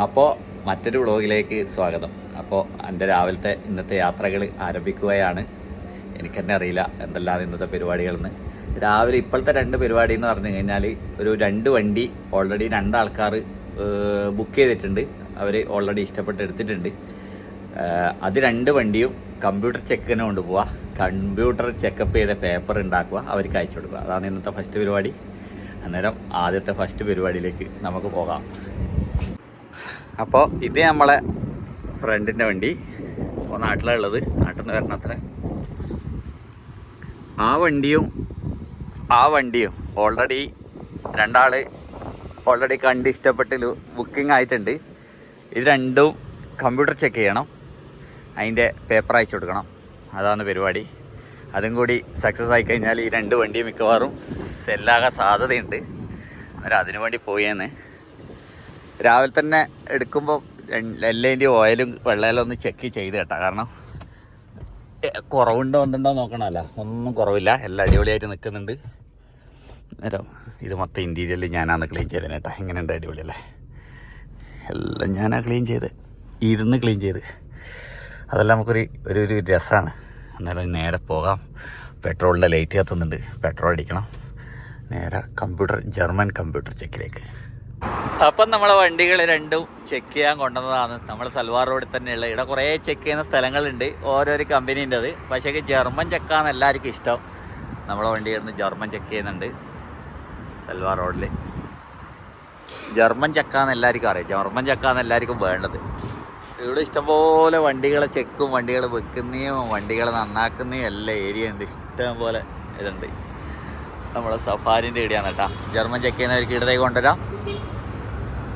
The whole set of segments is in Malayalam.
അപ്പോൾ മറ്റൊരു വ്ളോഗിലേക്ക് സ്വാഗതം. അപ്പോൾ എന്റെ രാവിലത്തെ ഇന്നത്തെ യാത്രകൾ ആരംഭിക്കുകയാണ്. എനിക്കെന്നെ അറിയില്ല എന്തെല്ലാം ഇന്നത്തെ പരിപാടികളെന്ന്. രാവിലെ ഇപ്പോഴത്തെ രണ്ട് പരിപാടി എന്ന് പറഞ്ഞു കഴിഞ്ഞാൽ ഒരു രണ്ട് വണ്ടി ഓൾറെഡി രണ്ടാൾക്കാർ ബുക്ക് ചെയ്തിട്ടുണ്ട്. അവർ ഓൾറെഡി ഇഷ്ടപ്പെട്ട് എടുത്തിട്ടുണ്ട്. അത് രണ്ട് വണ്ടിയും കമ്പ്യൂട്ടർ ചെക്കിന് കൊണ്ടുപോവുക കമ്പ്യൂട്ടർ ചെക്കപ്പ് ചെയ്ത പേപ്പർ ഉണ്ടാക്കുക അവർക്ക് അയച്ചു കൊടുക്കുക. അതാണ് ഇന്നത്തെ ഫസ്റ്റ് പരിപാടി. അന്നേരം ആദ്യത്തെ ഫസ്റ്റ് പരിപാടിയിലേക്ക് നമുക്ക് പോകാം. അപ്പോൾ ഇത് നമ്മളെ ഫ്രണ്ടിന്റെ വണ്ടി. ഇപ്പോൾ നാട്ടിലുള്ളത് നാട്ടിൽ നിന്ന് വരണത്ര ആ വണ്ടിയും ആ വണ്ടിയും ഓൾറെഡി രണ്ടാൾ ഓൾറെഡി കണ്ട് ഇഷ്ടപ്പെട്ട് ബുക്കിംഗ് ആയിട്ടുണ്ട്. ഇത് രണ്ടും കമ്പ്യൂട്ടർ ചെക്ക് ചെയ്യണം. അതിന്റെ പേപ്പർ അയച്ചു കൊടുക്കണം. അതാണ് പരിപാടി. അതും കൂടി സക്സസ് ആയി കഴിഞ്ഞാൽ ഈ രണ്ട് വണ്ടിയും മിക്കവാറും സെല്ലാകാൻ സാധ്യതയുണ്ട്. അന്നേരം അതിനു വേണ്ടി പോയെന്ന് രാവിലെ തന്നെ എടുക്കുമ്പോൾ എല്ലേന്റെ ഓയിലും വെള്ളയിലും ഒന്ന് ചെക്ക് ചെയ്ത് കേട്ടോ. കാരണം കുറവുണ്ടോ എന്തുണ്ടോ നോക്കണമല്ല. ഒന്നും കുറവില്ല. എല്ലാം അടിപൊളിയായിട്ട് നിൽക്കുന്നുണ്ട്. നേരം ഇത് മൊത്തം ഇന്റീരിയറിൽ ഞാനാണ് ക്ലീൻ ചെയ്തത് കേട്ടോ. എങ്ങനെയുണ്ട് അടിപൊളിയല്ലേ? എല്ലാം ഞാനാ ക്ലീൻ ചെയ്ത്. ഇരുന്ന് ക്ലീൻ ചെയ്ത്. അതെല്ലാം നമുക്കൊരു ഒരു ഒരു രസമാണ് അന്നേരം നേരെ പോകാം. പെട്രോളിന്റെ ലൈറ്റ് കത്തുന്നുണ്ട് പെട്രോൾ അടിക്കണം. നേരെ കമ്പ്യൂട്ടർ ജർമ്മൻ കമ്പ്യൂട്ടർ ചെക്കിലേക്ക് അപ്പം നമ്മളെ വണ്ടികൾ രണ്ടും ചെക്ക് ചെയ്യാൻ കൊണ്ടുവന്നതാണ്. നമ്മൾ സൽവാർ റോഡിൽ തന്നെയുള്ള. ഇവിടെ കുറേ ചെക്ക് ചെയ്യുന്ന സ്ഥലങ്ങളുണ്ട്. ഓരോരോ കമ്പനീന്റെ അത്. പക്ഷേ ജർമ്മൻ ചെക്കാണ് എല്ലാവർക്കും ഇഷ്ടം. നമ്മളെ വണ്ടി കിടന്ന് ജർമ്മൻ ചെക്ക് ചെയ്യുന്നുണ്ട്. സൽവാർ റോഡിൽ ജർമ്മൻ ചക്കാന്ന് എല്ലാവർക്കും അറിയാം. ജർമ്മൻ ചക്കാന്ന് എല്ലാവർക്കും വേണ്ടത്. ഇവിടെ ഇഷ്ടംപോലെ വണ്ടികളെ ചെക്കും വണ്ടികൾ വെക്കുന്നതും വണ്ടികൾ നന്നാക്കുന്നതും എല്ലാ ഏരിയ ഉണ്ട്. ഇഷ്ടം പോലെ ഇതുണ്ട്. നമ്മളെ സഫാരിന്റെ ഇടിയാണ് കേട്ടോ. ജർമ്മൻ ചെക്ക് ചെയ്യുന്നവർക്ക് ഇടത്തേക്ക് കൊണ്ടുവരാം.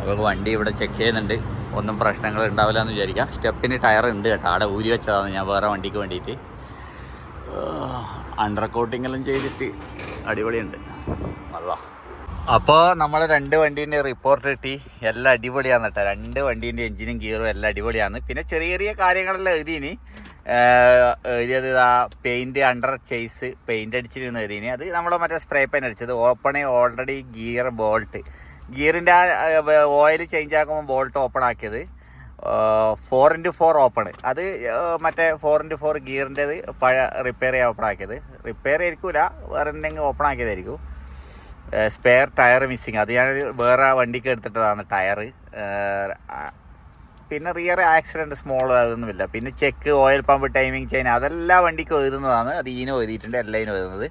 അപ്പോൾ വണ്ടി ഇവിടെ ചെക്ക് ചെയ്യുന്നുണ്ട്. ഒന്നും പ്രശ്നങ്ങൾ ഉണ്ടാവില്ല എന്ന് വിചാരിക്കാം. സ്റ്റെപ്പിന് ടയർ ഉണ്ട് കേട്ടോ. അവിടെ ഊരി വെച്ചതാണ്. ഞാൻ വേറെ വണ്ടിക്ക് വേണ്ടിയിട്ട്. അണ്ടർ കോട്ടിങ്ങെല്ലാം ചെയ്തിട്ട് അടിപൊളിയുണ്ട്. നല്ല അപ്പോൾ നമ്മൾ രണ്ട് വണ്ടീന്റെ റിപ്പോർട്ട് കിട്ടി എല്ലാം അടിപൊളിയാണ് കേട്ടോ. രണ്ട് വണ്ടീന്റെ എഞ്ചിനും ഗിയറും എല്ലാം അടിപൊളിയാണ് പിന്നെ ചെറിയ ചെറിയ കാര്യങ്ങളെല്ലാം എഴുതിയിനി എഴുതിയത് ആ പെയിന്റ് അണ്ടർ ചെയ്സ് പെയിന്റ് അടിച്ചിരുന്ന എഴുതിയിനി അത് നമ്മൾ മറ്റേ സ്പ്രേ പെയിൻ അടിച്ചത്. ഓപ്പണേ ഓൾറെഡി ഗിയർ ബോൾട്ട് ഗിയറിന്റെ ആ ഓയിൽ ചേഞ്ച് ആക്കുമ്പോൾ ബോൾട്ട് ഓപ്പൺ ആക്കിയത്. ഫോർ ഇന്റു ഫോർ ഓപ്പൺ അത് മറ്റേ ഫോർ ഇന്റു ഫോർ ഗിയറിന്റെത് പഴയ റിപ്പയർ ചെയ്യാൻ ഓപ്പൺ ആക്കിയത്. റിപ്പയർ ആയിരിക്കില്ല വേറെ എന്തെങ്കിലും ഓപ്പൺ ആക്കിയതായിരിക്കും. സ്പെയർ ടയർ മിസ്സിങ് അത് ഞാൻ വേറെ വണ്ടിക്ക് എടുത്തിട്ടതാണ് ടയർ പിന്നെ റിയർ ആക്സിഡന്റ് സ്മോൾ അതൊന്നുമില്ല പിന്നെ check oil pump timing chain അതെല്ലാം വണ്ടിക്ക് എഴുതുന്നതാണ് അത് ഇതിനും എഴുതിയിട്ടുണ്ട് എല്ലാം എഴുതുന്നത്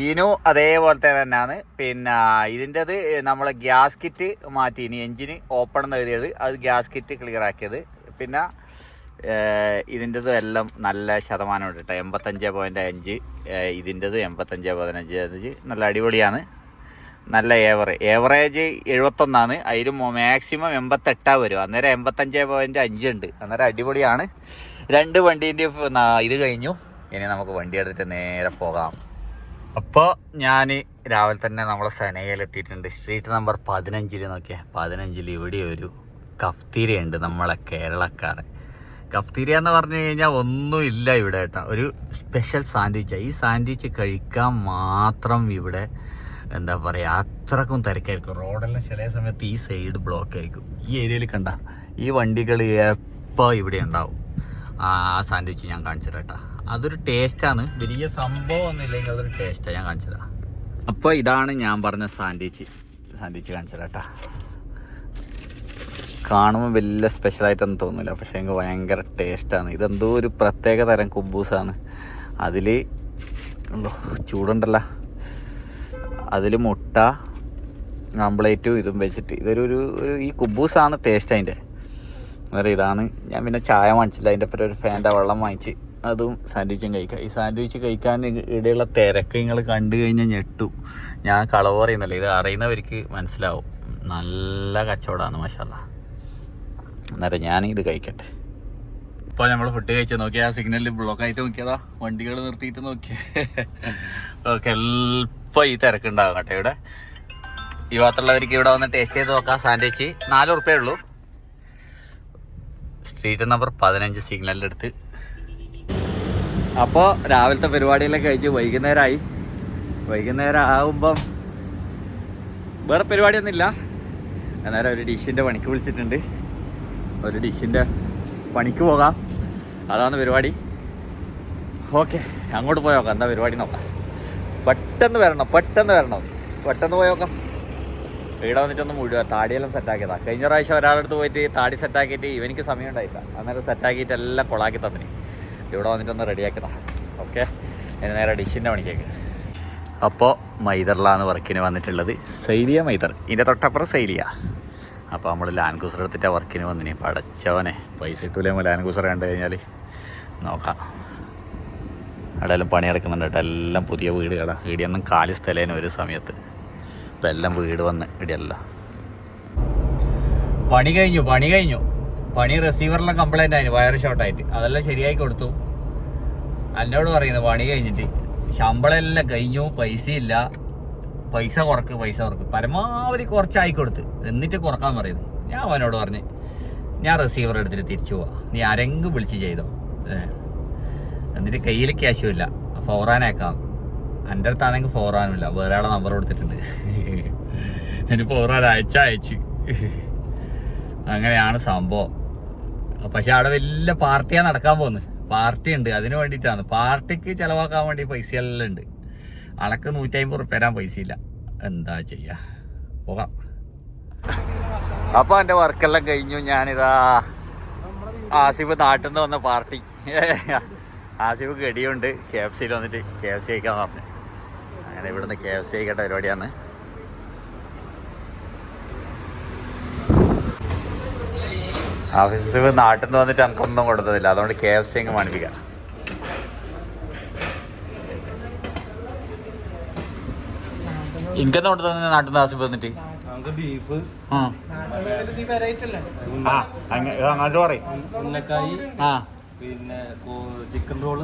ഈനു അതേപോലെ തന്നെയാണ് പിന്നെ ഇതിന്റെത് നമ്മൾ ഗ്യാസ് കിറ്റ് മാറ്റി ഇനി എഞ്ചിന് ഓപ്പൺ എന്ന് എഴുതിയത് അത് ഗ്യാസ് കിറ്റ് ക്ലിയർ ആക്കിയത് പിന്നെ ഇതിന്റെതും എല്ലാം നല്ല ശതമാനം ഉണ്ട് കേട്ടോ. എൺപത്തഞ്ച് പോയിന്റ് അഞ്ച് ഇതിന്റെത് എൺപത്തഞ്ച് പതിനഞ്ച് അഞ്ച്. നല്ല അടിപൊളിയാണ്. നല്ല ഏവറേജ് ഏവറേജ് എഴുപത്തൊന്നാണ്. അതിൽ മാക്സിമം എൺപത്തെട്ടാണ് വരും. അന്നേരം എൺപത്തഞ്ച് പോയിന്റ് അഞ്ച് ഉണ്ട്. അന്നേരം അടിപൊളിയാണ്. രണ്ട് വണ്ടീന്റെ ഇത് കഴിഞ്ഞു. ഇനി നമുക്ക് വണ്ടി എടുത്തിട്ട് നേരെ പോകാം. അപ്പോൾ ഞാൻ രാവിലെ തന്നെ നമ്മളെ സെനയിലെത്തിയിട്ടുണ്ട് സ്ട്രീറ്റ് നമ്പർ പതിനഞ്ചിൽ നോക്കിയാൽ പതിനഞ്ചിൽ ഇവിടെ ഒരു കഫ്തീരയുണ്ട് നമ്മളെ കേരളക്കാരൻ. കഫ്തീരിയ എന്ന് പറഞ്ഞു കഴിഞ്ഞാൽ ഒന്നുമില്ല ഇവിടെ കേട്ടോ. ഒരു സ്പെഷ്യൽ സാൻഡ്വിച്ചാണ് ഈ സാൻഡ്വിച്ച് കഴിക്കാൻ മാത്രം ഇവിടെ എന്താ പറയുക അത്രക്കും തിരക്കായിരിക്കും. റോഡെല്ലാം ചില സമയത്ത് ഈ സൈഡ് ബ്ലോക്ക് ആയിരിക്കും. ഈ ഏരിയയിൽ കണ്ട ഈ വണ്ടികൾ എപ്പോൾ ഇവിടെ ഉണ്ടാവും? ആ സാൻഡ്വിച്ച് ഞാൻ കാണിച്ചു തരാം കേട്ടോ. അതൊരു ടേസ്റ്റാണ് വലിയ സംഭവം ഒന്നും ഇല്ലെങ്കിൽ അതൊരു ടേസ്റ്റാണ് ഞാൻ കാണിച്ചു തരാം അപ്പോൾ ഇതാണ് ഞാൻ പറഞ്ഞ സാൻഡ്വിച്ച് സാൻഡ്വിച്ച് കാണിച്ചു തരാം കേട്ടോ. കാണുമ്പോൾ വലിയ സ്പെഷ്യലായിട്ടൊന്നും തോന്നില്ല പക്ഷേ എനിക്ക് ഭയങ്കര ടേസ്റ്റാണ് ഇതെന്തോ ഒരു പ്രത്യേക തരം കുബൂസാണ്. അതിൽ ചൂടുണ്ടല്ല ചൂടുണ്ടല്ലോ. അതിൽ മുട്ട ആംപ്ലേറ്റും ഇതും വെച്ചിട്ട്. ഇതൊരു ഒരു ഒരു ഈ കുബൂസാണ് ടേസ്റ്റ് അതിന്റെ വേറെ ഇതാണ്. ഞാൻ പിന്നെ ചായ വാങ്ങിച്ചില്ല. അതിന്റെ ഒപ്പം ഒരു ഫാന്റെ വെള്ളം വാങ്ങിച്ച്. അതും സാൻഡ്വിച്ചും കഴിക്കുക ഈ സാൻഡ്വിച്ച് കഴിക്കാൻ ഇടയുള്ള തിരക്ക് നിങ്ങൾ കണ്ടു കഴിഞ്ഞാൽ ഞെട്ടു. ഞാൻ കളവ് പറയുന്നില്ല ഇത് അറിയുന്നവർക്ക് മനസ്സിലാവും. നല്ല കച്ചവടമാണ് മഷാല അന്നേരം ഞാൻ ഇത് കഴിക്കട്ടെ. ഇപ്പോൾ നമ്മൾ ഫുഡ് കഴിച്ച് നോക്കി ആ സിഗ്നലിൽ ബ്ലോക്ക് ആയിട്ട് നോക്കിയതാ. വണ്ടികൾ നിർത്തിയിട്ട് നോക്കി. ഓക്കെ എളുപ്പം ഈ തിരക്കുണ്ടാകും കേട്ടോ ഇവിടെ. ഈ ഭാഗത്തുള്ളവർക്ക് ഇവിടെ വന്ന് ടേസ്റ്റ് ചെയ്ത് നോക്കാം സാൻഡ്വിച്ച് നാല് ഉറുപ്പേ ഉള്ളൂ. സ്ട്രീറ്റ് നമ്പർ പതിനഞ്ച് സിഗ്നലിന്റെ അടുത്ത്. അപ്പോൾ രാവിലത്തെ പരിപാടിയെല്ലാം കഴിച്ച് വൈകുന്നേരമായി വൈകുന്നേരം ആകുമ്പം വേറെ പരിപാടിയൊന്നുമില്ല. അന്നേരം ഒരു ഡിഷിന്റെ പണിക്ക് വിളിച്ചിട്ടുണ്ട്. ഒരു ഡിഷിന്റെ പണിക്ക് പോകാം. അതാണ് പരിപാടി. ഓക്കെ അങ്ങോട്ട് പോയി നോക്കാം. എന്താ പരിപാടി നോക്കാം. പെട്ടെന്ന് വരണം പെട്ടെന്ന് വരണം. പെട്ടെന്ന് പോയി നോക്കാം. ഇവിടെ വന്നിട്ടൊന്ന് മുഴുവൻ താടിയെല്ലാം സെറ്റാക്കിയതാണ് കഴിഞ്ഞ പ്രാവശ്യം ഒരാളെടുത്ത് പോയിട്ട് താടി സെറ്റാക്കിയിട്ട് ഇവനിക്ക് സമയം ഉണ്ടായില്ല അന്നേരം സെറ്റാക്കിയിട്ട് എല്ലാം കൊളാക്കി തന്നിന്. ഇവിടെ വന്നിട്ടൊന്ന് റെഡിയാക്കണം ഓക്കെ എന്നെ നേരെ ഡിഷിന്റെ പണിക്കേക്ക്. അപ്പോൾ മൈദറിലാണ് വർക്കിന് വന്നിട്ടുള്ളത് സൈലിയ മൈദർ. ഇതിന്റെ തൊട്ടപ്പുറം സൈലിയ. അപ്പോൾ നമ്മൾ ലാൻഡ് ക്രൂസർ എടുത്തിട്ട് വർക്കിന് വന്നിന്. പടച്ചവനെ പൈസ കിട്ടൂലേ ലാൻഡ് ക്രൂസർ കണ്ടു കഴിഞ്ഞാൽ നോക്കാം. അവിടെ എല്ലാം പണി നടക്കുന്നുണ്ട് കേട്ടോ. എല്ലാം പുതിയ വീടുകളാണ് ഇടിയൊന്നും കാലി സ്ഥലേനെ ഒരു സമയത്ത്. ഇപ്പം എല്ലാം വീട് വന്ന് ഇടിയല്ല. പണി കഴിഞ്ഞു പണി കഴിഞ്ഞു. പണി റിസീവറിലെല്ലാം കംപ്ലൈന്റ് ആയിരുന്നു വയർ ഷോർട്ടായിട്ട് അതെല്ലാം ശരിയാക്കി കൊടുത്തു. എന്നോട് പറയുന്നു പണി കഴിഞ്ഞിട്ട് ശമ്പളം എല്ലാം കഴിഞ്ഞു പൈസ ഇല്ല പൈസ കുറക്ക് പൈസ കുറക്ക്. പരമാവധി കുറച്ചായി കൊടുത്ത്. എന്നിട്ട് കുറയ്ക്കാൻ പറയുന്നു. ഞാൻ അവനോട് പറഞ്ഞ് ഞാൻ റിസീവർ എടുത്തിട്ട് തിരിച്ചു പോവാ. നീ ആരെങ്കിലും വിളിച്ച് ചെയ്തോ. എന്നിട്ട് കയ്യിൽ ക്യാഷും ഇല്ല. ഫോറാനേക്കാം എന്റെ അടുത്താണെങ്കിൽ ഫോറാനും ഇല്ല. വേറെ ആളെ നമ്പർ കൊടുത്തിട്ടുണ്ട്. എനിക്ക് ഫോറാൻ അയച്ച അയച്ച്. അങ്ങനെയാണ് സംഭവം. പക്ഷെ അവിടെ വലിയ പാർട്ടിയാ നടക്കാൻ പോകുന്നത് പാർട്ടി ഉണ്ട് അതിന് വേണ്ടിയിട്ടാണ്. പാർട്ടിക്ക് ചിലവാക്കാൻ വേണ്ടി പൈസ എല്ലാം ഉണ്ട്. അളക്ക് നൂറ്റി അമ്പത് റുപ്യ തരാൻ പൈസ ഇല്ല എന്താ ചെയ്യ? പോകാം. അപ്പൊ എന്റെ വർക്കെല്ലാം കഴിഞ്ഞു. ഞാനിതാ ആസിഫ് നാട്ടിൽ നിന്ന് വന്ന പാർട്ടി. ആസിഫ് ഗടിയുണ്ട്. കെ എഫ് സിയിൽ വന്നിട്ട് കെ എഫ് സി കഴിക്കാന്ന് പറഞ്ഞു. അങ്ങനെ ഇവിടുന്ന് കെ എഫ് സി കഴിക്കേണ്ട പരിപാടിയാണ്. ആസിഫ് നാട്ടിൽ നിന്ന് വന്നിട്ട് എനിക്കൊന്നും കൊടുത്തതില്ല. അതുകൊണ്ട് കെ എഫ് സി അങ്ങ് മണിപ്പിക്കാം എനിക്കെന്താ കൊടുത്തത് നാട്ടിൽ നിന്ന് ആസിഫ് വന്നിട്ട്? നമുക്ക് ബീഫ് ആ. ആ അങ്ങ- അങ്ങോട്ട് പറയും. ഉന്നക്കായി ആ. പിന്നെ ചിക്കൻ റോൾ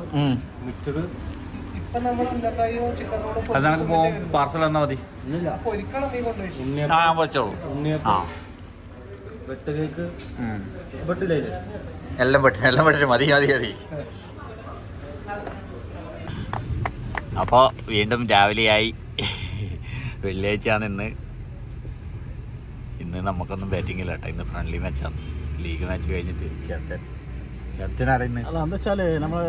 മിച്ചറ് അത് നമുക്ക് പോകും പാർസൽ തന്നാൽ മതി. ആ പൊരിച്ചോളൂ. ആ. ഉണ്ണിയപ്പം വെട്ട് കേക്ക്. വെട്ടില്ലേ? എല്ലാം എല്ലാം പെട്ടിന് മതി മതി മതി. അപ്പോൾ വീണ്ടും രാവിലെയായി. വെള്ളിയാഴ്ചയാണ് ഇന്ന്. ഇന്ന് നമുക്കൊന്നും ബാറ്റിംഗ് ഇല്ല കേട്ടോ. ഇന്ന് ഫ്രണ്ട്ലി മാച്ചാണ് ലീഗ് മാച്ച് കഴിഞ്ഞിട്ട് ക്യാപ്റ്റൻ ക്യാപ്റ്റൻ അറിയുന്നത് അല്ല എന്താ വെച്ചാൽ നമ്മൾ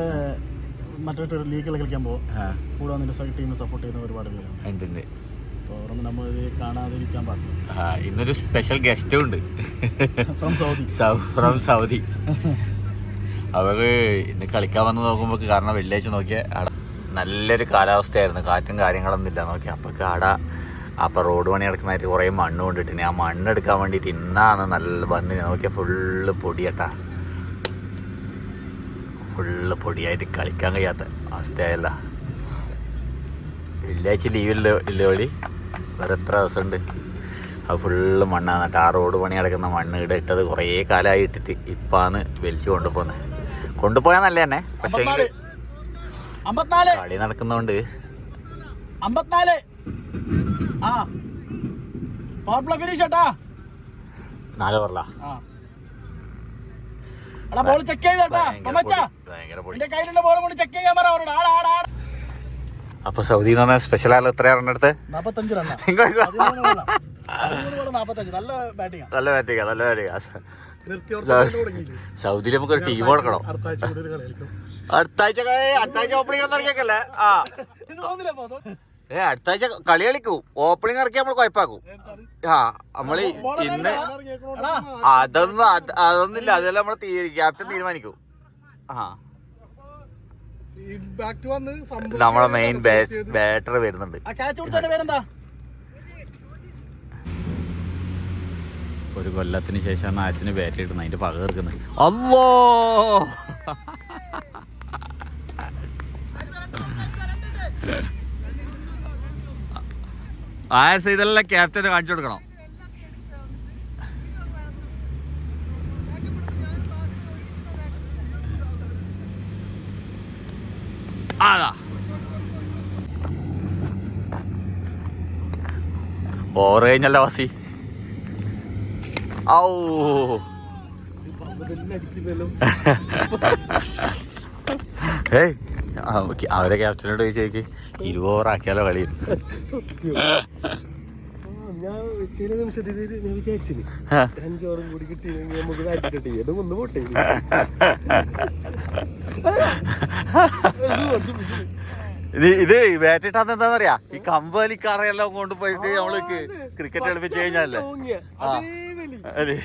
മറ്റൊരു ലീഗിൽ കളിക്കാൻ പോകും കൂടെ വന്നിട്ട് ടീമിനെ സപ്പോർട്ട് ചെയ്യുന്ന ഒരുപാട് പേരുണ്ട്. ഉണ്ട്. അപ്പോൾ അവിടെ നിന്ന് നമ്മൾ ഇത് കാണാതിരിക്കാൻ പാടില്ല. ആ ഇന്നൊരു സ്പെഷ്യൽ ഗസ്റ്റും ഉണ്ട്. ഫ്രം സൗദി ഫ്രം സൗദി അവർ ഇന്ന് കളിക്കാൻ വന്ന് നോക്കുമ്പോൾ കാരണം വെള്ളിയാഴ്ച നോക്കിയാൽ അവിടെ നല്ലൊരു കാലാവസ്ഥയായിരുന്നു. കാറ്റും കാര്യങ്ങളൊന്നും ഇല്ല നോക്കി അപ്പോഴേക്ക് അവിടെ അപ്പോൾ റോഡ് പണി നടക്കുന്നതായിട്ട് കുറേ മണ്ണ് കൊണ്ടിട്ട് ആ മണ്ണ് എടുക്കാൻ വേണ്ടിയിട്ട് ഇന്നാണ് നല്ല വന്ന് നോക്കിയാൽ ഫുള്ള് പൊടിയട്ടാ. ഫുള്ള് പൊടിയായിട്ട് കളിക്കാൻ കഴിയാത്ത അവസ്ഥയായല്ല. വെള്ളിയാഴ്ച ലീവില്ല ഇല്ലോലി വേറെ എത്ര ദിവസമുണ്ട് അത് ഫുള്ള് മണ്ണാണ് എന്നിട്ട് ആ റോഡ് പണി നടക്കുന്ന മണ്ണ് ഇവിടെ ഇട്ടത് കുറേ കാലമായി ഇട്ടിട്ട് ഇപ്പാന്ന് വലിച്ചു കൊണ്ടുപോകുന്നത് കൊണ്ടുപോയാൽ നല്ല തന്നെ. പക്ഷേ കളി നടക്കുന്നോണ്ട്. നാല് പറല ഭയങ്കര അപ്പൊ സൗദി എന്ന് പറഞ്ഞ സ്പെഷ്യൽ ആൾ നാപ്പത്തഞ്ച് റണ്ണ നാപ്പത്തഞ്ച്. നല്ല ബാറ്റിംഗ് നല്ല ബാറ്റിംഗ് നല്ല സൗദിയിൽ നമുക്ക് ഒരു ടീം കൊടുക്കണം. അടുത്ത ആഴ്ച അടുത്ത ആഴ്ച ഓപ്പണിംഗ് ഇറക്കിയേക്കല്ലേ ആ. ബോസ് ഏ അടുത്ത ആഴ്ച കളി കളിക്കൂ. ഓപ്പണിംഗ് ഇറക്കി നമ്മൾ കുഴപ്പാക്കും. ആ നമ്മൾ ഇന്ന് അതൊന്നും അത് അതൊന്നുമില്ല. അതെല്ലാം നമ്മൾ ക്യാപ്റ്റൻ തീരുമാനിക്കൂ. ആ. ഇമ്പാക്ട് വന്ന് നമ്മളെ മെയിൻ ബാറ്ററി വരുന്നുണ്ട്. ഒരു കൊല്ലത്തിന് ശേഷം ആശിന് ബാറ്ററി ഇട്ടുന്നത് അതിന്റെ പക തീർക്കുന്നത്. അല്ലോ ആയസ് ഇതെല്ലാം ക്യാപ്റ്റനെ കാണിച്ചു കൊടുക്കണം. അതാ ഓവർ കഴിഞ്ഞല്ലോ വാസി ഔ ഏയ് ഓക്കേ. അവരെ ക്യാപ്റ്റനോട് ചോദിച്ചേക്ക് ഇരുപത് ഓവർ ആക്കിയാലോ കളി. ഞാൻ ചില നിമിഷത്തിൽ ഞാൻ വിചാരിച്ചിന്. അഞ്ചോറും കൂടി കിട്ടിയില്ലെങ്കിൽ നമുക്ക് കാറ്റിട്ടെ ഇത് ഒന്ന് പോട്ടെ. ഇത്. ഇത് ഇത് ബാറ്റിട്ടാന്ന് പറയാ? ഈ കമ്പലി കറയെല്ലാം കൊണ്ട് പോയിട്ട് നമ്മൾ ക്രിക്കറ്റ് കളിപ്പിച്ച് കഴിഞ്ഞാലേ. അതേ. അല്ലേ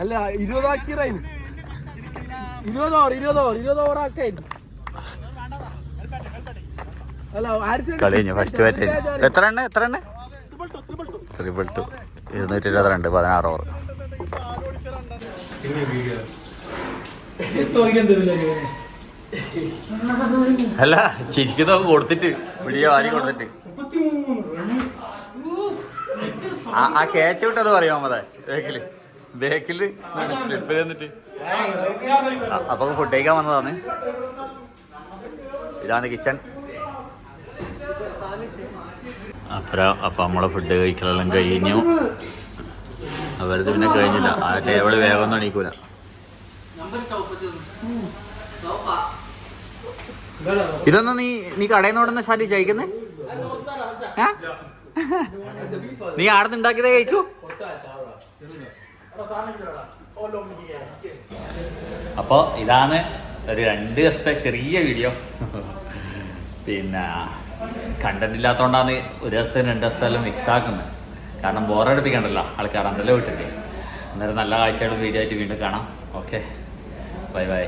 അല്ല ഇരുപതാക്കിയറായി ഇരുപത് ഓവർ ഇരുപത് ഓവർ ഇരുപത് ഓവർ ആക്കായിരുന്നു അല്ല ആരിസ് കളി കഴിഞ്ഞു. ഫസ്റ്റ് ബാറ്റ് എത്ര എണ്ണ എത്ര എണ്ണ ട്രിപ്പിൾ ടു ഇരുന്നൂറ്റി ഇരുപത്തിരണ്ട് പതിനാറ് ഓവർ അല്ല ചിരിക്കുന്ന കൊടുത്തിട്ട് വിളിയ വാരി കൊടുത്തിട്ട്. ആ- ക്യാച്ച് വിട്ടത് പറയാം മതേ ബേക്കിൽ ബേക്കിൽ സ്ലിപ്പിൽ എന്നിട്ട് അപ്പൊ ഫുഡ് കഴിക്കാൻ വന്നതാണ്. ഇതാണ് കിച്ചൺ അപ്പഴ അപ്പം നമ്മളെ ഫുഡ് കഴിക്കലെല്ലാം കഴിഞ്ഞു. അവരത് പിന്നെ കഴിഞ്ഞില്ല. ആ ടേബിൾ വേഗം ഒന്നും എണീക്കൂല. ഇതൊന്നും നീ നീ കടയിൽ നിന്ന് ശാരി ചോദിക്കുന്നേ നീ ആടുന്ന് ഉണ്ടാക്കിയതേ കഴിക്കൂ. അപ്പോൾ ഇതാണ് ഒരു രണ്ട് ദിവസത്തെ ചെറിയ വീഡിയോ പിന്നെ കണ്ടന്റ് ഇല്ലാത്തതുകൊണ്ടാണ് ഒരു ദിവസത്തെ രണ്ട് ദിവസത്തെല്ലാം മിക്സ് ആക്കുന്നത്. കാരണം ബോറടിപ്പിക്കണ്ടല്ലോ ആൾക്കാർ അന്തല്ലോ വിട്ടിട്ട്. അന്നേരം നല്ല കാഴ്ചകളും വീഡിയോ ആയിട്ട് വീണ്ടും കാണാം. Okay bye bye